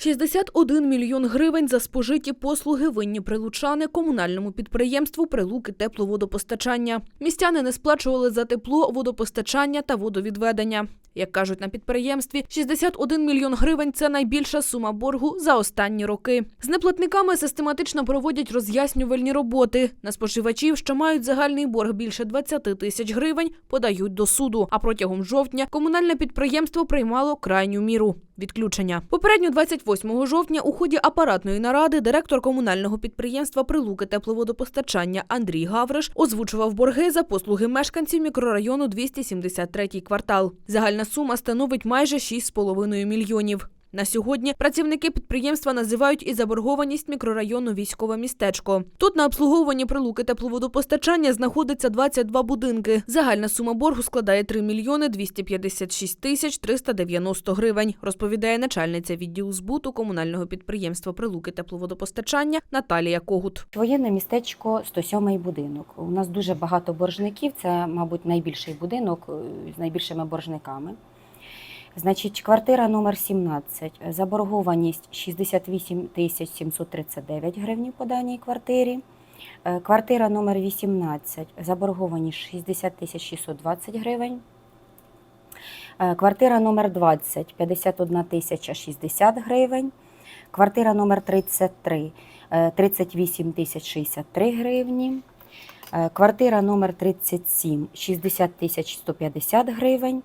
61 мільйон гривень за спожиті послуги винні прилучани комунальному підприємству Прилуки тепловодопостачання. Містяни не сплачували за тепло, водопостачання та водовідведення. Як кажуть на підприємстві, 61 мільйон гривень це найбільша сума боргу за останні роки. З неплатниками систематично проводять роз'яснювальні роботи. На споживачів, що мають загальний борг більше 20 тисяч гривень, подають до суду. А протягом жовтня комунальне підприємство приймало крайню міру відключення. Попередньо 28 жовтня у ході апаратної наради директор комунального підприємства Прилуки тепловодопостачання Андрій Гавриш озвучував борги за послуги мешканців мікрорайону 273 квартал. Загальна сума становить майже 6,5 мільйонів. На сьогодні працівники підприємства називають і заборгованість мікрорайону військове містечко. Тут на обслуговуванні прилуки тепловодопостачання знаходиться 22 будинки. Загальна сума боргу складає 3 мільйони 256 тисяч 390 гривень, розповідає начальниця відділу збуту комунального підприємства Прилуки тепловодопостачання Наталія Когут. Воєнне містечко 107 будинок. У нас дуже багато боржників. Це, мабуть, найбільший будинок е, з найбільшими боржниками. Значить, квартира номер 17. Заборгованість 68 тисяч 739 гривень по даній квартирі. Е, Квартира номер 18. Заборгованість 60 тисяч 620 гривень. Е, Квартира номер 20 51 тисяча 60 гривень. Квартира номер 33 е, 38 тисяч 63 гривні. Квартира номер 37 60 тисяч 150 гривень.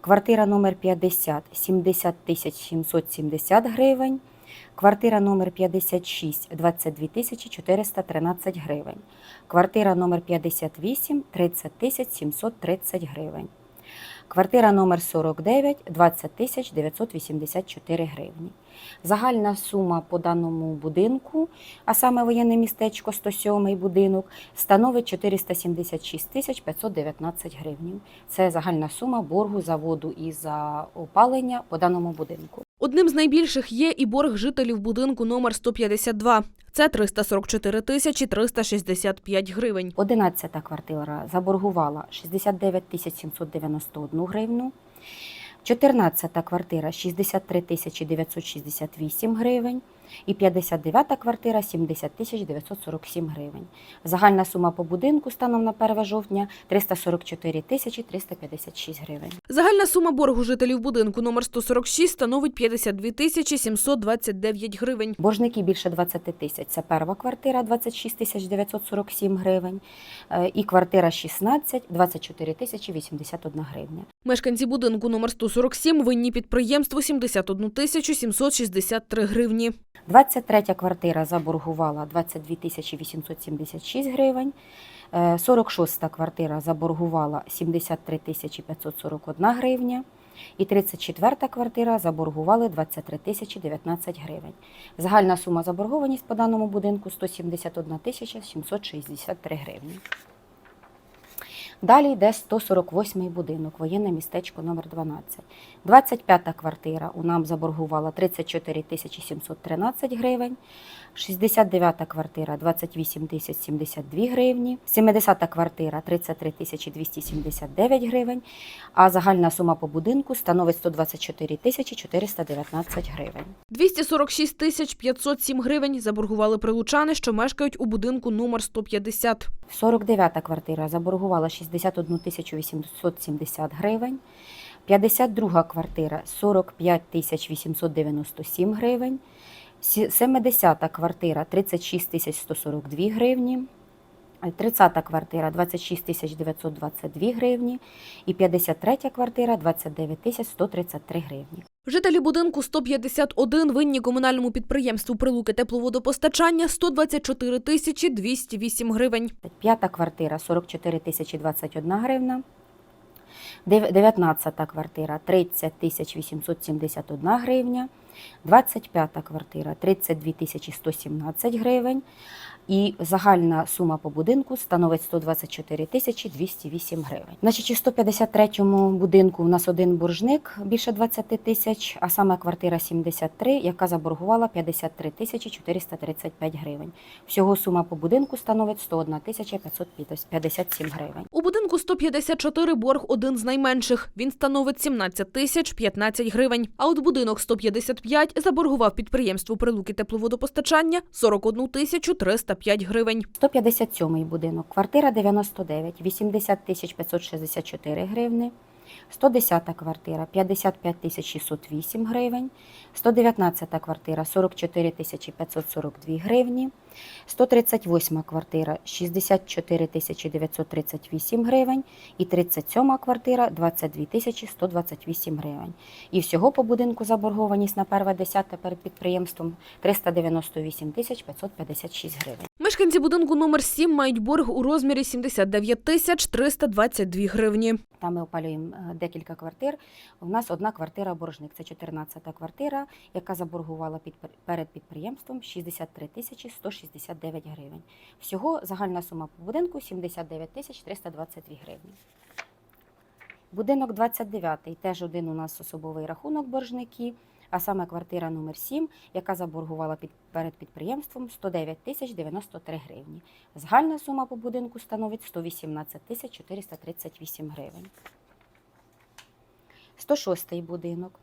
Квартира номер 50 70 770 гривень. Квартира номер 56 22 413 гривень. Квартира номер 58 30 730 гривень. Квартира номер 49 20 тисяч 984 гривні. Загальна сума по даному будинку, а саме воєнне містечко 107 будинок, становить 476 тисяч 519 гривень. Це загальна сума боргу за воду і за опалення по даному будинку. Одним з найбільших є і борг жителів будинку номер 152. Це 344 тисячі 365 гривень. 11 квартира заборгувала 69 тисяч 791 гривну. 14 квартира 63 тисячі 968 гривень. І 59 квартира 70 тисяч 947 гривень. Загальна сума по будинку станом на 1 жовтня 344 тисячі 356 гривень. Загальна сума боргу жителів будинку номер 146 становить 52 тисячі 729 гривень. Боржники більше 20 тисяч. Це перша квартира 26 тисяч 947 гривень. Е, І квартира 16 24 тисячі 81 гривня. Мешканці будинку номер 147 винні підприємству 71 тисячу 763 гривні. 23 квартира заборгувала 22 тисячі 876 гривень. Е, 46 квартира заборгувала 73 тисячі 541 гривня. І 34 квартира заборгували 23 тисячі 19 гривень. Загальна сума заборгованість по даному будинку 171 тисяча 763 гривні. Далі йде 148 будинок, воєнне містечко номер 12. 25 квартира у нам заборгувала 34 тисячі 713 гривень. 69 квартира 28 тисяч 72 гривні. 70 квартира 33 тисячі 279 гривень. А загальна сума по будинку становить 124 тисячі 419 гривень. 246 тисяч 507 гривень заборгували прилучани, що мешкають у будинку номер 150. 49 квартира заборгувала 61 тисячу 870 гривень. 52 квартира 45 тисяч 897 гривень. Сі- 70 квартира 36 тисяч 142 гривні. 30 квартира 26 тисяч 922 гривні. І 53 квартира 29 тисяч 133 гривні. Жителі будинку 151 винні комунальному підприємству Прилуки тепловодопостачання 124 тисячі 208 гривень. П'ята квартира 44 тисячі 21 гривна. Дев- 19 квартира 30 тисяч 871 гривня. 25 квартира 32 тисячі 117 гривень. І загальна сума по будинку становить 124 тисячі 208 гривень. Значить, у 153 будинку у нас один боржник більше 20 тисяч, а саме квартира 73, яка заборгувала 53 тисячі 435 гривень. Всього сума по будинку становить 101 тисяча 557 гривень. У будинку 154 борг один з найменших. Він становить 17 тисяч 15 гривень. А от будинок 155 5 заборгував підприємству прилуки тепловодопостачання 41 тисячу 305 гривень. 157 будинок, квартира 99, 80 тисяч 564 гривни. 110 квартира 55 тисяч 608 гривень. 119 квартира 44 тисячі 542 гривні. 138 квартира 64 тисячі 938 гривень. І 37 квартира 22 тисячі 128 гривень. І всього по будинку заборгованість на перве десяте перед підприємством 398 тисяч 556 гривень. Мешканці будинку номер 7 мають борг у розмірі 79 тисяч 322 гривні. Там ми опалюємо е, декілька квартир. У нас одна квартира боржник. Це 14-та квартира, яка заборгувала перед підприємством 63 тисячі 169 гривень. Всього загальна сума по будинку 79 тисяч 322 гривні. Будинок 29 теж один у нас особовий рахунок боржників, а саме квартира номер 7, яка заборгувала під, перед підприємством 109 тисяч 93 гривні. Загальна сума по будинку становить 118 тисяч 438 гривень. 106 будинок.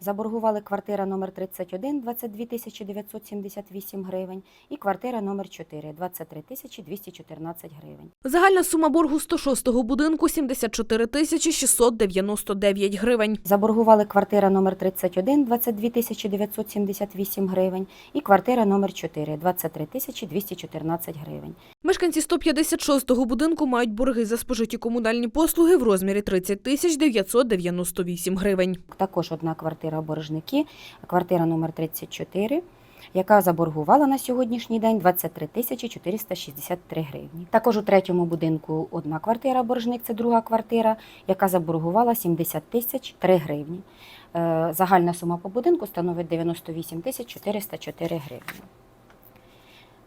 Заборгували квартира номер 31 22 тисячі 978 гривень і квартира номер 4 23 тисячі 214 гривень. Загальна сума боргу 106-го будинку 74 тисячі 699 гривень. Заборгували квартира номер 31 22 тисячі 978 гривень і квартира номер 4 23 тисячі 214 гривень. Мешканці 156-го будинку мають борги за спожиті комунальні послуги в розмірі 30 тисяч 998 гривень. Також одна квартира боржники, квартира номер 34, яка заборгувала на сьогоднішній день 23 тисячі 463 гривні. Також у третьому будинку одна квартира боржник, це друга квартира, яка заборгувала 70 тисяч 3 гривні. Е, Загальна сума по будинку становить 98 тисяч 404 гривні.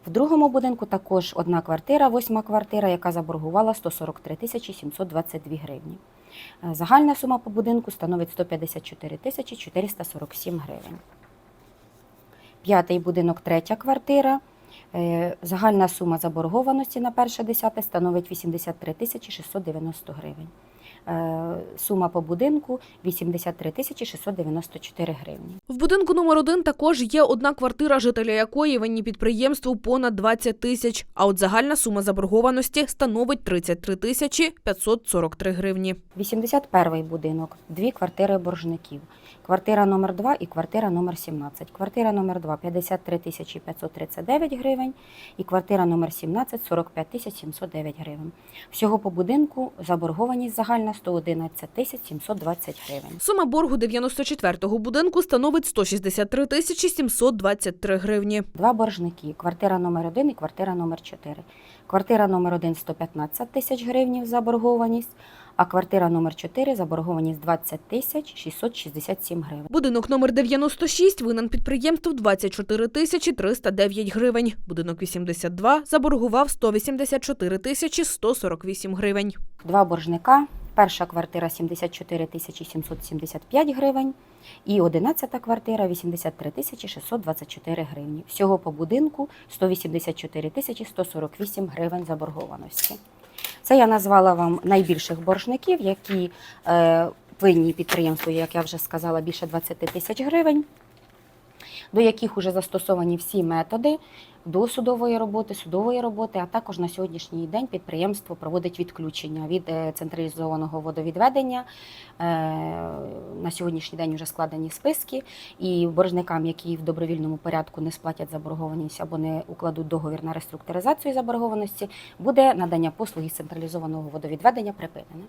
В другому будинку також одна квартира, восьма квартира, яка заборгувала 143 тисячі 722 гривні. Е, Загальна сума по будинку становить 154 тисячі 447 гривень. П'ятий будинок, третя квартира. Е, Загальна сума заборгованості на перше десяте становить 83 тисячі 690 гривень. Е, Сума по будинку 83 тисячі 694 гривні. В будинку номер 1 також є одна квартира, жителя якої винні підприємству понад 20 тисяч, а от загальна сума заборгованості становить 33 тисячі 543 гривні. 81 будинок, дві квартири боржників. Квартира номер 2 і квартира номер 17. Квартира номер 2 – 53 тисячі 539 гривень і квартира номер 17 – 45 тисяч 709 гривень. Всього по будинку заборгованість загальна 111 тисяч 720 гривень. Сума боргу 94-го будинку становить 163 тисячі 723 гривні. Два боржники. Квартира номер 1 і квартира номер 4. Квартира номер 1 – 115 тисяч гривень заборгованість, а квартира номер 4 – заборгованість 20 тисяч 667 гривень. Будинок номер 96 винен підприємству 24 тисячі 309 гривень. Будинок 82 заборгував 184 тисячі 148 гривень. Два боржника. Перша квартира 74 тисячі 775 гривень і 11 квартира 83 624 гривні. Всього по будинку 184 тисячі 148 гривень заборгованості. Це я назвала вам найбільших боржників, які е, винні підприємству, як я вже сказала, більше 20 тисяч гривень, до яких вже застосовані всі методи досудової роботи, судової роботи, а також на сьогоднішній день підприємство проводить відключення від е, централізованого водовідведення. Е, На сьогоднішній день вже складені списки, і боржникам, які в добровільному порядку не сплатять заборгованість або не укладуть договір на реструктуризацію заборгованості, буде надання послуги з централізованого водовідведення припинене.